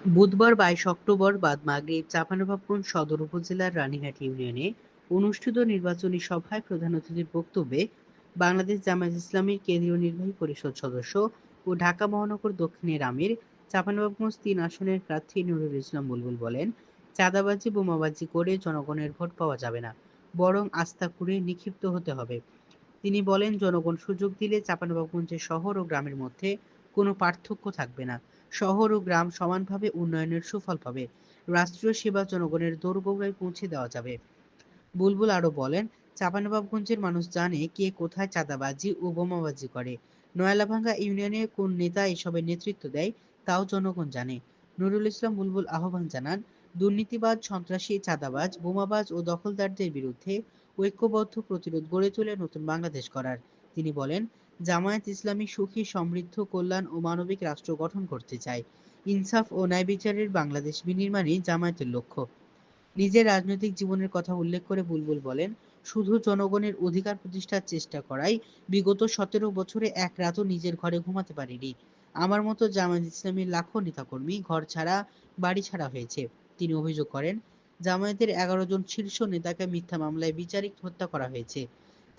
বুধবার বাইশ অক্টোবর বাদ মাগরিব চাঁপাইনবাবগঞ্জ সদর উপজেলার রানীহাট ইউনিয়নে অনুষ্ঠিত নির্বাচনী সভায় প্রধান অতিথির বক্তব্যে বাংলাদেশ জামায়াত ইসলামীর কেন্দ্রীয় নির্বাহী পরিষদ সদস্য ও ঢাকা মহানগর দক্ষিণের আমির চাঁপাইনবাবগঞ্জ তিন আসনের প্রার্থী নুরুল ইসলাম বুলবুল বলেন, চাঁদাবাজি, বোমাবাজি করে জনগণের ভোট পাওয়া যাবে না, বরং আস্থা করে নিক্ষিপ্ত হতে হবে। তিনি বলেন, জনগণ সুযোগ দিলে চাঁপাইনবাবগঞ্জের শহর ও গ্রামের মধ্যে কোনো পার্থক্য থাকবে না। শহর ও গ্রাম সমানভাবে উন্নয়নের সুফল পাবে। রাষ্ট্রীয় সেবা জনগণের দৌড়গোড়ায় পৌঁছে দেওয়া যাবে। বুলবুল আরও বলেন, চাঁপাইনবাবগঞ্জের মানুষ জানে কে কোথায় চাঁদাবাজি ও বোমাবাজি করে। নয়ালাভাঙ্গা ইউনিয়নে কোন নেতা এসবের নেতৃত্ব দেয়, তাও জনগণ জানে। নুরুল ইসলাম বুলবুল আহ্বান জানান, দুর্নীতিবাজ, সন্ত্রাসী, চাঁদাবাজ, বোমাবাজ ও দখলদারদের বিরুদ্ধে ঐক্যবদ্ধ প্রতিরোধ গড়ে তুলে নতুন বাংলাদেশ করার তিনি বলেন জামায়াত ইসলামী সুখী, সমৃদ্ধ, কল্যাণ ও মানবিক রাষ্ট্র গঠন করতে চায়। ইনসাফ ও ন্যায় বিচারের বাংলাদেশ বিনির্মাণই জামায়াতের লক্ষ্য। নিজের রাজনৈতিক জীবনের কথা উল্লেখ করে বুলবুল বলেন, শুধু জনগণের অধিকার প্রতিষ্ঠার চেষ্টা করাই বিগত সতেরো বছরে এক রাতও নিজের ঘরে ঘুমাতে পারিনি। আমার মতো জামায়াত ইসলামীর লাখো নেতাকর্মী ঘর ছাড়া, বাড়ি ছাড়া হয়েছে। তিনি অভিযোগ করেন, জামায়াতের এগারো জন শীর্ষ নেতাকে মিথ্যা মামলায় বিচারিক হত্যা করা হয়েছে।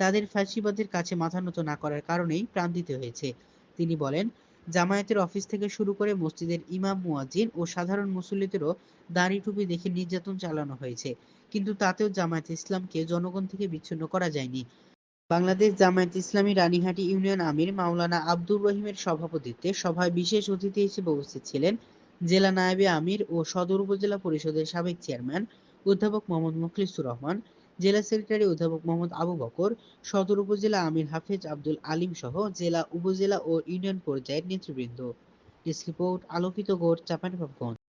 তাদের ফ্যাসিবাদের কাছে মাথা নত না করার কারণেই প্রাণ দিতে হয়েছে। তিনি বলেন, জামায়াতের অফিস থেকে শুরু করে মসজিদের ইমাম, মুয়াজ্জিন ও সাধারণ মুসল্লিদেরও দাড়ি টুপি দেখে নির্যাতন চালানো হয়েছে। কিন্তু তাতেও জামায়াত ইসলামকে জনগণ থেকে বিচ্ছিন্ন করা যায়নি। বাংলাদেশ জামায়াত ইসলামী রানীহাটি ইউনিয়ন আমির মাওলানা আব্দুর রহিমের সভাপতিত্বে সভায় বিশেষ অতিথি হিসেবে উপস্থিত ছিলেন জেলা নায়েবে আমির ও সদর উপজেলা পরিষদের সাবেক চেয়ারম্যান অধ্যাপক মোহাম্মদ মুখলিসুর রহমান জেলা সেক্রেটারি অধ্যাপক মোহাম্মদ আবু বকর, সদর উপজেলা আমির হাফেজ আব্দুল আলিম সহ জেলা, উপজেলা ও ইউনিয়ন পর্যায়ের নেতৃবৃন্দ। ডেস্ক রিপোর্ট, আলোকিত গোড় চাঁপাইনবাবগঞ্জ।